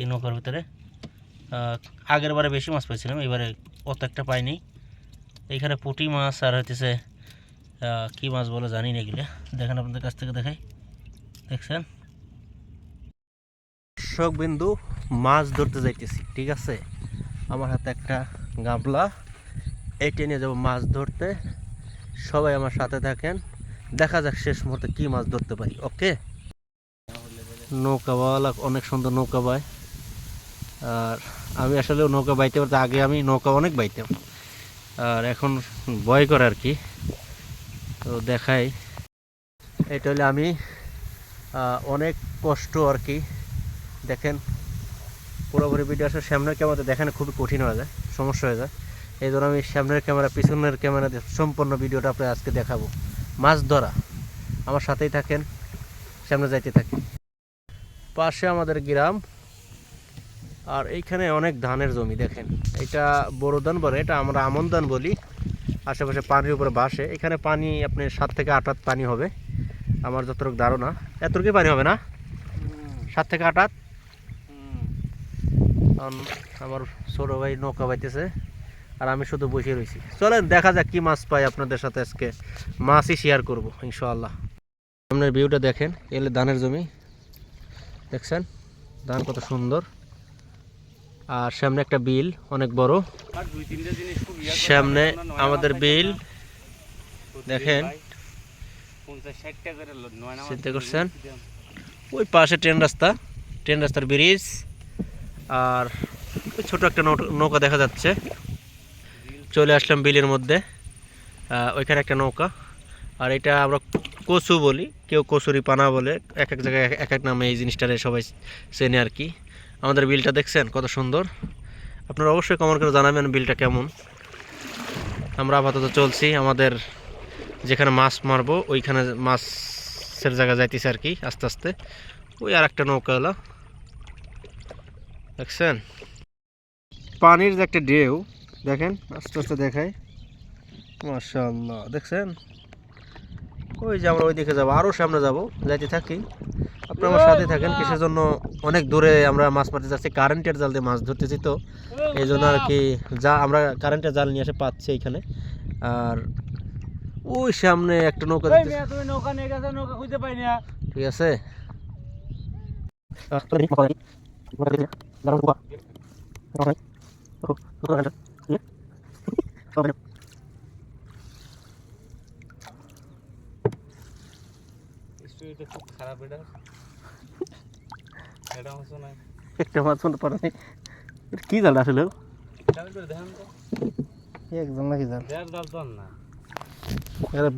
এই নৌকার ভিতরে। আগের বারে বেশি মাছ পেয়েছিলাম এবারে অত একটা পাইনি। এইখানে পুঁটি মাছ আর হইতেছে কি মাছ বলে জানি না এগুলো। দেখেন আপনাদের কাছ থেকে দেখাই। দেখছেন? দর্শক বিন্দু মাছ ধরতে যাইতেছি, ঠিক আছে? আমার হাতে একটা গামলা। এটি নিয়ে যাব মাছ ধরতে। সবাই আমার সাথে থাকেন। দেখা যাক শেষ মুহূর্তে কি মাছ ধরতে পারি, ওকে? নৌকা বাওয়ালা অনেক সুন্দর নৌকা বায় আর আমি আসলে নৌকা বাইতে পারতে আগে আমি নৌকা অনেক বাইতাম। আর এখন ভয় করে আর কি। তো দেখাই। এটা হলে আমি অনেক কষ্ট আর কি। দেখেন, পুরোপুরি ভিডিও আসলে সামনের ক্যামেরাতে দেখানো খুবই কঠিন হয়ে যায়, সমস্যা হয়ে যায়। এই জন্য আমি সামনের ক্যামেরা পিছনের ক্যামেরা সম্পূর্ণ ভিডিওটা আপনার আজকে দেখাবো। মাছ ধরা। আমার সাথেই থাকেন, সামনে যাইতে থাকি। পাশে আমাদের গ্রাম। আর এইখানে অনেক ধানের জমি, দেখেন। এটা বড় ধান বলে, এটা আমরা আমন ধান বলি। আশেপাশে পানির উপরে বাসে এখানে পানি আপনি সাত থেকে আট হাত পানি হবে, আমার যতটুকু ধারণা। এতটুকুই পানি হবে না? সাত থেকে আট হাত? কারণ আমার ছোট ভাই নৌকা বাইতেছে, আর আমি শুধু বসে রয়েছি চলেন, দেখা যাক কি মাছ পাই আপনাদের সাথে আজকে। মাছই শেয়ার করব, ইনশাআল্লাহ। আপনার ভিউটা দেখেন, এলে ধানের জমি। দেখছেন? ধান কত সুন্দর। আর সামনে একটা বিল, অনেক বড় সামনে আমাদের বিল, দেখেন। চিন্তা করছেন? ওই পাশে ট্রেন রাস্তা, ট্রেন রাস্তার ব্রিজ, আর ছোট একটা নৌকা দেখা যাচ্ছে চলে আসলাম বিলের মধ্যে ওইখানে একটা নৌকা আর এটা আমরা কচু বলি, কেউ কচুরি পানা বলে, এক এক জায়গায় এক এক নামে এই জিনিসটারে সবাই চেনে আর কি আমাদের বিলটা দেখছেন, কত সুন্দর। আপনারা অবশ্যই কমেন্ট করে জানাবেন বিলটা কেমন। আমরা আপাতত চলছি, আমাদের যেখানে মাছ মারবো, ওইখানে মাছের জায়গা যাইতেছে আর কি, আস্তে আস্তে। ওই আর একটা নৌকা হলো। দেখছেন? পানির যে একটা ঢেউ, দেখেন, আস্তে আস্তে দেখায়। মাশাআল্লাহ, দেখছেন? ওই যে আমরা ওই দিকে যাব আরও সামনে যাব, যাইতে থাকি। আপনি আমার সাথে থাকেন কিসের জন্য অনেক দূরে আমরা মাছ মারতে যাচ্ছি কারেন্টের জাল দিয়ে মাছ ধরতেছি তো এই জন্য আর কি যা আমরা কারেন্টের জাল নিয়ে এসে পাচ্ছি এখানে আর ওই সামনে একটা নৌকা ওই দেখতেছি। মেয়ে, তুমি নৌকা নিয়ে গেছো, নৌকা খুঁজে পাই না। ঠিক আছে স্টোরিটা খুব খারাপ এটা। এটা নাই। একটা মাছ মনে পড়ে নাই। কি জাল আসলে দেখেন তো। একদম নাকি জাল ডাল তো না। এটা